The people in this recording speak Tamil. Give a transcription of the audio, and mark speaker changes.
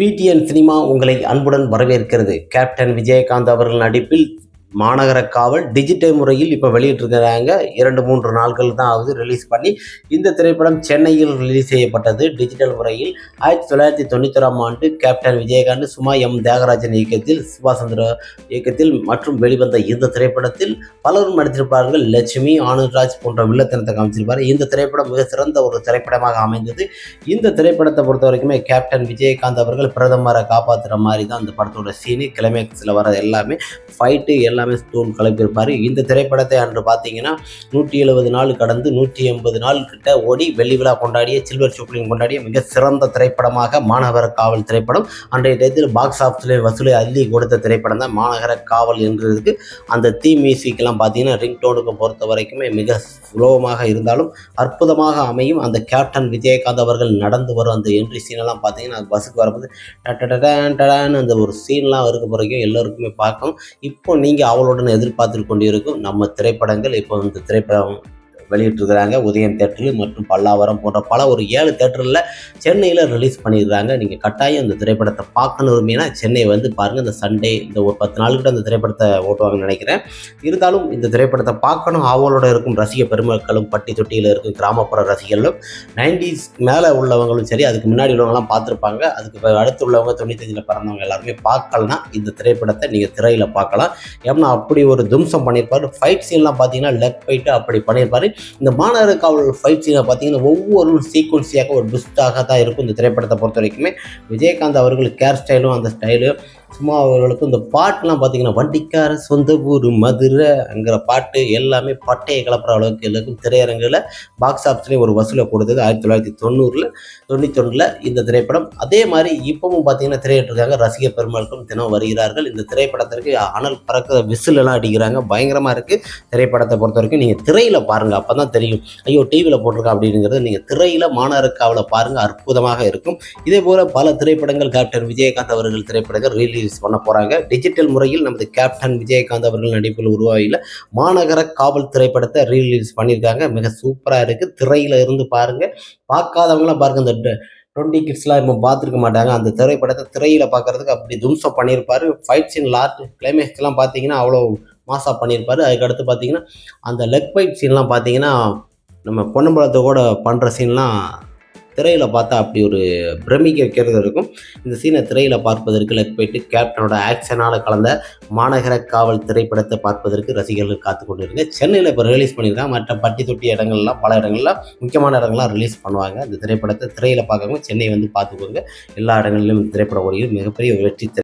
Speaker 1: பிடிஎன் சினிமா உங்களை அன்புடன் வரவேற்கிறது. கேப்டன் விஜயகாந்த் அவர்கள் நடிப்பில் மாநகர காவல் டிஜிட்டல் முறையில் இப்போ வெளியிட்டிருக்கிறாங்க. இரண்டு மூன்று நாட்கள் தான் ஆகுது ரிலீஸ் பண்ணி. இந்த திரைப்படம் சென்னையில் ரிலீஸ் செய்யப்பட்டது. டிஜிட்டல் முறையில் ஆயிரத்தி தொள்ளாயிரத்தி தொண்ணூத்தொராம் ஆண்டு கேப்டன் விஜயகாந்த் சுமா எம். தியாகராஜன் இயக்கத்தில் சுபாசந்திர இயக்கத்தில் மற்றும் வெளிவந்த இந்த திரைப்படத்தில் பலரும் நடித்திருப்பார்கள். லட்சுமி ஆனந்த்ராஜ் போன்ற வில்லத்தனத்தை காமிச்சிருப்பார். இந்த திரைப்படம் மிக சிறந்த ஒரு திரைப்படமாக அமைந்தது. இந்த திரைப்படத்தை பொறுத்த வரைக்குமே கேப்டன் விஜயகாந்த் அவர்கள் பிரதமரை காப்பாற்றுற மாதிரி தான் அந்த படத்தோட சீனு கிளைமேக்ஸில் வர எல்லாமே ஃபைட்டு எல்லாம் ஸ்டோன் கலப்பியிருப்பார் இந்த திரைப்படத்தை அன்று பார்த்தீங்கன்னா நூற்றி எழுபது நாள் கடந்து நூற்றி எண்பது நாள் கிட்ட ஓடி வெள்ளி விழா கொண்டாடிய சில்வர் சூப்ளிங் கொண்டாடிய மிக சிறந்த திரைப்படமாக மாநகர காவல் திரைப்படம் அன்றைய டயத்தில் பாக்ஸ் ஆஃபீஸில் வசூலை அள்ளி கொடுத்த திரைப்படம் தான் மாநகர காவல் என்றதுக்கு அந்த தீ மியூசிக்லாம் பார்த்தீங்கன்னா ரிங் டோனுக்கு பொறுத்த வரைக்குமே மிக சுலபமாக இருந்தாலும் அற்புதமாக அமையும் அந்த கேப்டன் விஜயகாந்த் அவர்கள் நடந்து வரும் அந்த என்ட்ரி சீனெல்லாம் பார்த்தீங்கன்னா அது பஸ்ஸுக்கு வரும்போது டடான் டடான்னு அந்த ஒரு சீன்லாம் இருக்க பிறகு எல்லோருக்குமே பார்க்கணும் இப்போ நீங்கள் ஆவலுடன் எதிர்பார்த்து கொண்டிருக்கும் நம்ம திரைப்படங்கள் இப்போ இந்த திரைப்படம் வெளியிட்டிருக்கிறாங்க. உதயம் தேட்டரில் மற்றும் பல்லாவரம் போன்ற பல ஒரு ஏழு தேட்டரில் சென்னையில் ரிலீஸ் பண்ணியிருக்காங்க நீங்கள் கட்டாயம் இந்த திரைப்படத்தை பார்க்கணும் விரும்பினா சென்னை வந்து பாருங்கள் இந்த சண்டே இந்த ஒரு பத்து நாளுக்கிட்ட அந்த திரைப்படத்தை ஓட்டுவாங்கன்னு நினைக்கிறேன். இருந்தாலும் இந்த திரைப்படத்தை பார்க்கணும். ஆவலோட இருக்கும் ரசிக பெருமக்களும் பட்டி தொட்டியில் இருக்கும் கிராமப்புற ரசிகர்களும் நைன்டிஸ் மேலே உள்ளவங்களும் சரி அதுக்கு முன்னாடி உள்ளவங்களாம் பார்த்துருப்பாங்க. அதுக்கு அடுத்து உள்ளவங்க தொண்ணூத்தஞ்சில் பிறந்தவங்க எல்லாருமே பார்க்கலனா இந்த திரைப்படத்தை நீங்கள் திரையில் பார்க்கலாம். ஏன்னா அப்படி ஒரு தும்சம் பண்ணியிருப்பார். ஃபைட் சீன்லாம் பார்த்தீங்கன்னா லெக் ஃபைட்டு அப்படி பண்ணியிருப்பார். இந்த மாநகர காவலர் ஃபைட் சீனை பார்த்தீங்கன்னா ஒவ்வொரு சீக்வன்சியாக ஒரு பெஸ்ட்டாக தான் இருக்கும் இந்த திரைப்படத்தை பொறுத்த வரைக்குமே. விஜயகாந்த் அவர்கள் கேர் ஸ்டைலும் அந்த ஸ்டைலு சும்மா அவர்களுக்கும் இந்த பாட்டுலாம் பார்த்தீங்கன்னா வண்டிக்கார சொந்த ஊர் மதுரைங்கிற பாட்டு எல்லாமே பட்டையை கிளப்புற அளவுக்கு எல்லாருக்கும் திரையரங்கில் பாக்ஸ் ஆஃபீஸ்லேயும் ஒரு வசூலை கொடுத்தது ஆயிரத்தி தொள்ளாயிரத்தி தொண்ணூறில் தொண்ணூத்தொன்னில் இந்த திரைப்படம். அதே மாதிரி இப்பவும் பார்த்தீங்கன்னா திரையிட்டிருக்காங்க. ரசிகர் பெருமாளுக்கும் தினம் வருகிறார்கள். இந்த திரைப்படத்திற்கு அனல் பறக்க விசில் எல்லாம் அடிக்கிறாங்க. பயங்கரமாக இருக்குது திரைப்படத்தை பொறுத்த வரைக்கும் நீங்கள் திரையில் பாருங்கள் அப்போ தான் தெரியும். ஐயோ டிவியில் போட்டிருக்கா அப்படிங்கிறது. நீங்கள் திரையில் மாநகரக்காவில் பாருங்கள் அற்புதமாக இருக்கும். இதே போல் பல திரைப்படங்கள் கேப்டன் விஜயகாந்த் அவர்கள் திரைப்படங்கள் ரிலீஸ் பண்ண போகிறாங்க டிஜிட்டல் முறையில் நமது கேப்டன் விஜயகாந்த் அவர்கள் நடிப்பில் உருவாகியில் மாநகர காவல் திரைப்படத்தை ரீலீஸ் பண்ணியிருக்காங்க. மிக சூப்பராக இருக்குது திரையில் இருந்து பாருங்கள் பார்க்காதவங்களாம் பாருங்கள் இந்த டுவெண்ட்டி கிட்ஸ்லாம் இப்போ பார்த்துருக்க மாட்டாங்க. அந்த திரைப்படத்தை திரையில் பார்க்குறதுக்கு அப்படி தும்சம் பண்ணியிருப்பார். ஃபைட் சீன் லாஸ்ட் கிளைமேக்ஸ்லாம் பார்த்தீங்கன்னா அவ்வளோ மாசாக பண்ணியிருப்பார். அதுக்கடுத்து பார்த்தீங்கன்னா அந்த லெக் ஃபைட் சீன்லாம் பார்த்தீங்கன்னா நம்ம பொன்னம்பலத்தை கூட பண்ணுற சீன்லாம் திரையில் பார்த்தா அப்படி ஒரு பிரமிக்க வைக்கிறது இருக்கும். இந்த சீனை திரையில் பார்ப்பதற்கு லெக் போயிட்டு கேப்டனோட ஆக்ஷனால் கலந்த மாநகர காவல் திரைப்படத்தை பார்ப்பதற்கு ரசிகர்கள் காத்து கொண்டு இருங்க சென்னையில் இப்போ ரிலீஸ் பண்ணியிருக்காங்க. மற்ற பட்டி தொட்டி இடங்கள்லாம் பல இடங்கள்லாம் முக்கியமான இடங்கள்லாம் ரிலீஸ் பண்ணுவாங்க. இந்த திரைப்படத்தை திரையில் பார்க்கறவங்க சென்னை வந்து பார்த்துக்கோங்க. எல்லா இடங்களிலும் இந்த திரைப்பட ஒளியில் மிகப்பெரிய ஒரு வெற்றி